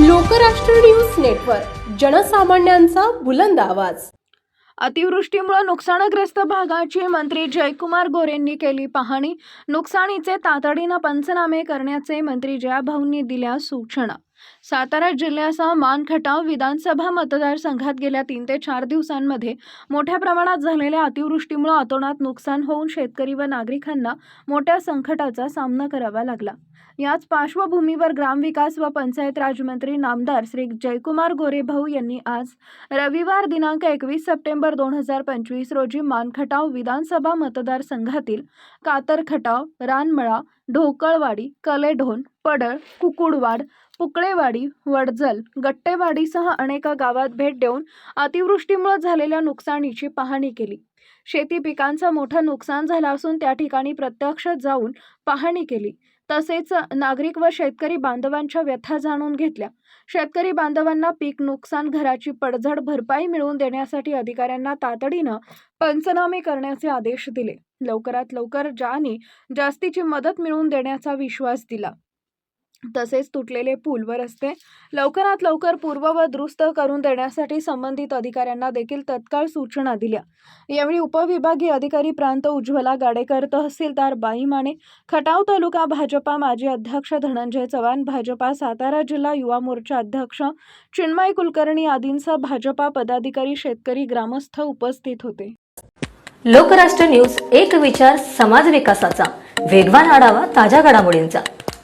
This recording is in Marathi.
लोकराष्ट्र न्यूज नेटवर्क जनसामान्यांचा बुलंद आवाज. अतिवृष्टीमुळे नुकसानग्रस्त भागाची मंत्री जयकुमार गोरेंनी केली पाहणी. नुकसानीचे तातडीनं पंचनामे करण्याचे मंत्री जयाभाऊंनी दिल्या सूचना. सातारा जिल्ह्यासह मानखटाव विधानसभा मतदारसंघात गेल्या तीन ते चार दिवसांमध्ये मोठ्या प्रमाणात झालेल्या अतिवृष्टीमुळे अतोनात नुकसान होऊन शेतकरी व नागरिकांना मोठ्या संकटाचा सामना करावा लागला. याच पार्श्वभूमीवर ग्रामविकास व पंचायत राजमंत्री नामदार श्री जयकुमार गोरेभाऊ यांनी आज रविवार दिनांक एकवीस सप्टेंबर दोन हजार पंचवीस रोजी मानखटाव विधानसभा मतदारसंघातील कातरखटाव रानमळा ढोकळवाडी कलेढोण पडळ कुकुडवाड पुकळेवाडी वडजल गट्टेवाडीसह अनेक गावात भेट देऊन अतिवृष्टीमुळे झालेल्या नुकसानीची पाहणी केली. शेती पिकांचं मोठं नुकसान झालं असून त्या ठिकाणी प्रत्यक्ष जाऊन पाहणी केली. तसेच नागरिक व शेतकरी बांधवांच्या व्यथा जाणून घेतल्या. शेतकरी बांधवांना पीक नुकसान घराची पडझड भरपाई मिळवून देण्यासाठी अधिकाऱ्यांना तातडीनं पंचनामे करण्याचे आदेश दिले. लवकरात लवकर ज्याने जास्तीची मदत मिळवून देण्याचा विश्वास दिला. तसेच तुटलेले पूल व रस्ते लवकरात लवकर पूर्व व दुरुस्त करून देण्यासाठी संबंधित अधिकाऱ्यांना देखील तत्काळ सूचना दिल्या. यावेळी उपविभागीय अधिकारी प्रांत उज्ज्वला गाडेकर तहसीलदार बाई माने खटाव तालुका भाजपा माजी अध्यक्ष धनंजय चव्हाण भाजपा सातारा जिल्हा युवा मोर्चा अध्यक्ष चिन्मय कुलकर्णी आदींसह भाजपा पदाधिकारी शेतकरी ग्रामस्थ उपस्थित होते. लोकराष्ट्र न्यूज एक विचार समाज विकासाचा. वेगवान आढावा ताज्या घडामोडींचा.